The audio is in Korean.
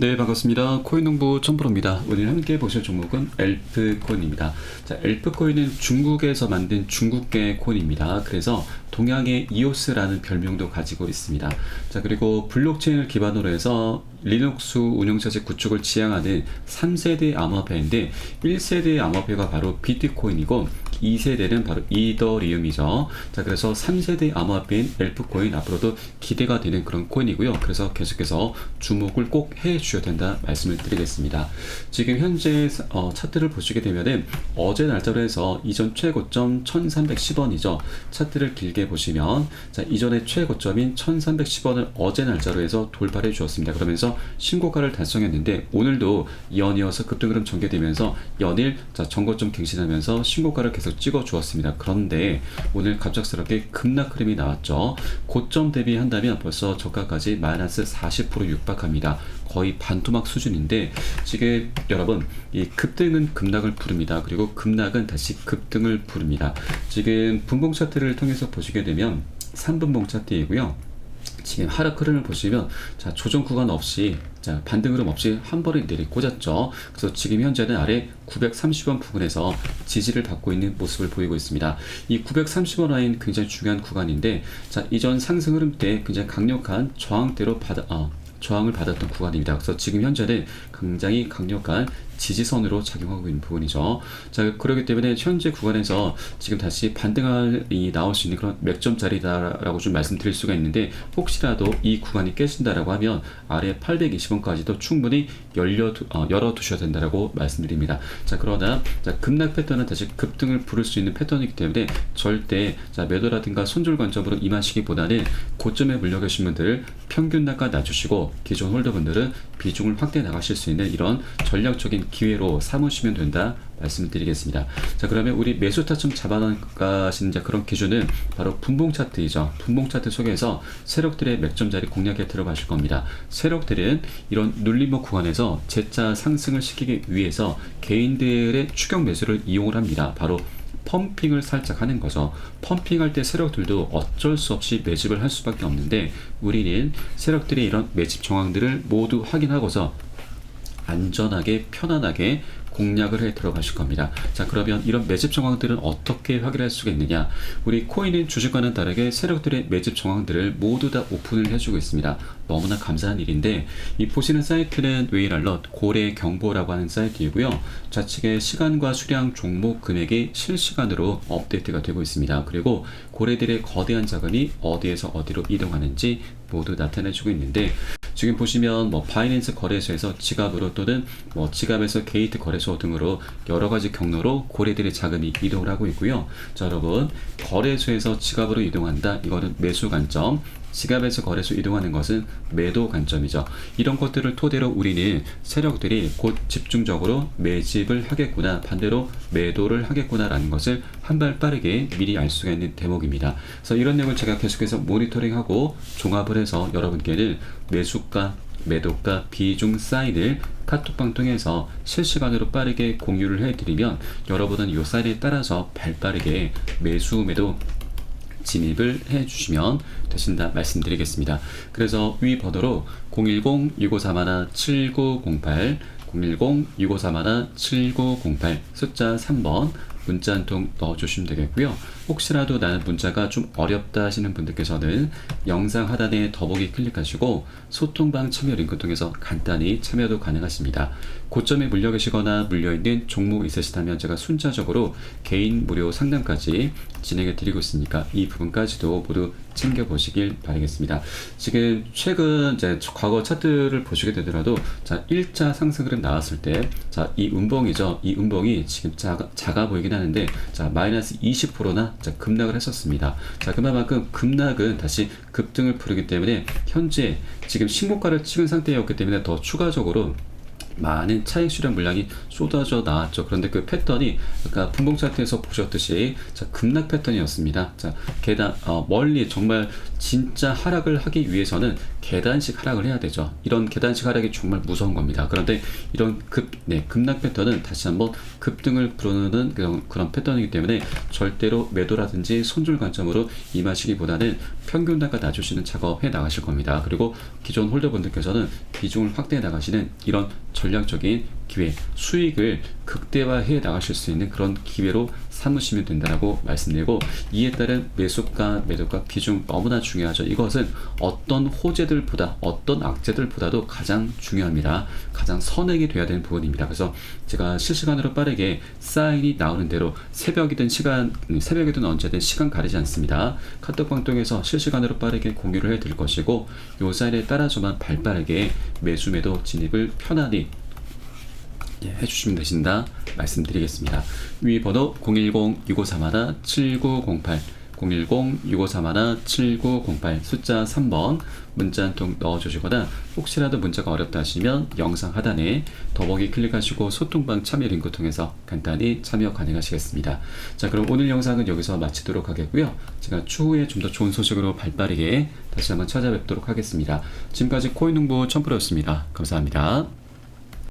네, 반갑습니다. 코인농부 천프로입니다. 오늘 함께 보실 종목은 엘프 코인입니다. 자, 엘프 코인은 중국에서 만든 중국계 코인입니다. 그래서 동양의 이오스라는 별명도 가지고 있습니다. 자, 그리고 블록체인을 기반으로 해서 리눅스 운영체제 구축을 지향하는 3세대 암호화폐인데 1세대 암호화폐가 바로 비트코인이고 2세대는 바로 이더리움이죠. 자, 그래서 3세대 암호화폐인 엘프코인 앞으로도 기대가 되는 그런 코인이고요. 그래서 계속해서 주목을 꼭 해 주셔야 된다 말씀을 드리겠습니다. 지금 현재 어, 차트를 보시게 되면은 어제 날짜로 해서 이전 최고점 1310원이죠. 차트를 길게 보시면 자, 이전의 최고점인 1310원을 어제 날짜로 해서 돌파해 주었습니다. 그러면서 신고가를 달성했는데 오늘도 연이어서 급등 흐름 전개되면서 연일 자, 정거점 갱신하면서 신고가를 계속 찍어 주었습니다. 그런데 오늘 갑작스럽게 급락 흐름이 나왔죠. 고점 대비한다면 벌써 저가까지 마이너스 40% 육박합니다. 거의 반토막 수준인데 지금 여러분 이 급등은 급락을 부릅니다. 그리고 급락은 다시 급등을 부릅니다. 지금 분봉 차트를 통해서 보시게 되면 3분봉 차트이고요. 지금 하락 흐름을 보시면 자 조정 구간 없이 자 반등 흐름 없이 한 번에 내리 꽂았죠. 그래서 지금 현재는 아래 930원 부근에서 지지를 받고 있는 모습을 보이고 있습니다. 이 930원 라인 굉장히 중요한 구간인데 자 이전 상승 흐름 때 굉장히 강력한 저항대로 받아 어, 저항을 받았던 구간입니다. 그래서 지금 현재는 굉장히 강력한 지지선으로 작용하고 있는 부분이죠. 자, 그렇기 때문에 현재 구간에서 지금 다시 반등이 나올 수 있는 그런 맥점짜리다라고 좀 말씀드릴 수가 있는데 혹시라도 이 구간이 깨진다라고 하면 아래 820원까지도 충분히 열려 어, 열어 두셔야 된다라고 말씀드립니다. 자, 그러나 자, 급락 패턴은 다시 급등을 부를 수 있는 패턴이기 때문에 절대 자, 매도라든가 손절 관점으로 임하시기보다는 고점에 물려 계신 분들 평균 단가 낮추시고 기존 홀더분들은 비중을 확대해 나가실 수 있는 이런 전략적인 기회로 삼으시면 된다 말씀을 드리겠습니다. 자 그러면 우리 매수 타점 잡아나가시는 그런 기준은 바로 분봉 차트이죠. 분봉 차트 속에서 세력들의 맥점 자리 공략에 들어가실 겁니다. 세력들은 이런 눌림목 구간에서 재차 상승을 시키기 위해서 개인들의 추격 매수를 이용을 합니다. 바로 펌핑을 살짝 하는 거죠. 펌핑할 때 세력들도 어쩔 수 없이 매집을 할 수밖에 없는데 우리는 세력들이 이런 매집 정황들을 모두 확인하고서 안전하게 편안하게 공략을 해 들어가실 겁니다. 자, 그러면 이런 매집 정황들은 어떻게 확인할 수가 있느냐? 우리 코인은 주식과는 다르게 세력들의 매집 정황들을 모두 다 오픈을 해주고 있습니다. 너무나 감사한 일인데 이 보시는 사이트는 웨이랄럿 고래 경보라고 하는 사이트이고요. 좌측에 시간과 수량 종목 금액이 실시간으로 업데이트가 되고 있습니다. 그리고 고래들의 거대한 자금이 어디에서 어디로 이동하는지 모두 나타내주고 있는데 지금 보시면 뭐 바이낸스 거래소에서 지갑으로 또는 뭐 지갑에서 게이트 거래소 등으로 여러 가지 경로로 고래들의 자금이 이동을 하고 있고요. 자, 여러분 거래소에서 지갑으로 이동한다. 이거는 매수 관점. 지갑에서 거래소 이동하는 것은 매도 관점이죠. 이런 것들을 토대로 우리는 세력들이 곧 집중적으로 매집을 하겠구나, 반대로 매도를 하겠구나라는 것을 한 발 빠르게 미리 알 수가 있는 대목입니다. 그래서 이런 내용을 제가 계속해서 모니터링하고 종합을 해서 여러분께는 매수가, 매도가, 비중 사인을 카톡방 통해서 실시간으로 빠르게 공유를 해드리면 여러분은 이 사인에 따라서 발빠르게 매수, 매도 진입을 해 주시면 되신다 말씀드리겠습니다. 그래서 위 번호로 010-6531-7908 010-6531-7908 숫자 3번 문자 한 통 넣어주시면 되겠고요. 혹시라도 나는 문자가 좀 어렵다 하시는 분들께서는 영상 하단에 더보기 클릭하시고 소통방 참여 링크 통해서 간단히 참여도 가능하십니다. 고점에 물려 계시거나 물려 있는 종목 있으시다면 제가 순차적으로 개인 무료 상담까지 진행해 드리고 있으니까 이 부분까지도 모두 챙겨 보시길 바라겠습니다. 지금 최근 이제 과거 차트를 보시게 되더라도 자 1차 상승 흐름 나왔을 때 자 이 음봉이죠. 이 음봉이 지금 작아, 작아 보이긴 하는데 자 마이너스 20%나 자 급락을 했었습니다. 자 그만큼 급락은 다시 급등을 부르기 때문에 현재 지금 신고가를 찍은 상태였기 때문에 더 추가적으로 많은 차익 실현 물량이 쏟아져 나왔죠. 그런데 그 패턴이 아까 분봉 차트에서 보셨듯이 자, 급락 패턴이었습니다. 자, 게다 어, 멀리 정말 진짜 하락을 하기 위해서는 계단식 하락을 해야 되죠. 이런 계단식 하락이 정말 무서운 겁니다. 그런데 이런 급, 네, 급락 패턴은 다시 한번 급등을 부르는 그런, 그런 패턴이기 때문에 절대로 매도라든지 손절 관점으로 임하시기보다는 평균 단가 낮추시는 작업해 나가실 겁니다. 그리고 기존 홀더분들께서는 비중을 확대해 나가시는 이런 전략적인 기회, 수익을 극대화해 나가실 수 있는 그런 기회로 삼으시면 된다고 말씀드리고 이에 따른 매수가, 매도가 비중 너무나 중요하죠. 이것은 어떤 호재들보다 어떤 악재들보다도 가장 중요합니다. 가장 선행이 돼야 되는 부분입니다. 그래서 제가 실시간으로 빠르게 사인이 나오는 대로 새벽이든 시간, 음, 새벽이든 언제든 시간 가리지 않습니다. 카톡방 통해서 실시간으로 빠르게 공유를 해 드릴 것이고 요 사인에 따라서만 발빠르게 매수 매도 진입을 편안히 예, 해주시면 되신다 말씀드리겠습니다. 위 번호 010-6531-7908 010-6531-7908 숫자 3번 문자 한 통 넣어주시거나 혹시라도 문자가 어렵다 하시면 영상 하단에 더보기 클릭하시고 소통방 참여 링크 통해서 간단히 참여 가능하시겠습니다. 자 그럼 오늘 영상은 여기서 마치도록 하겠고요. 제가 추후에 좀 더 좋은 소식으로 발빠르게 다시 한번 찾아뵙도록 하겠습니다. 지금까지 코인 농부 첨프로였습니다. 감사합니다.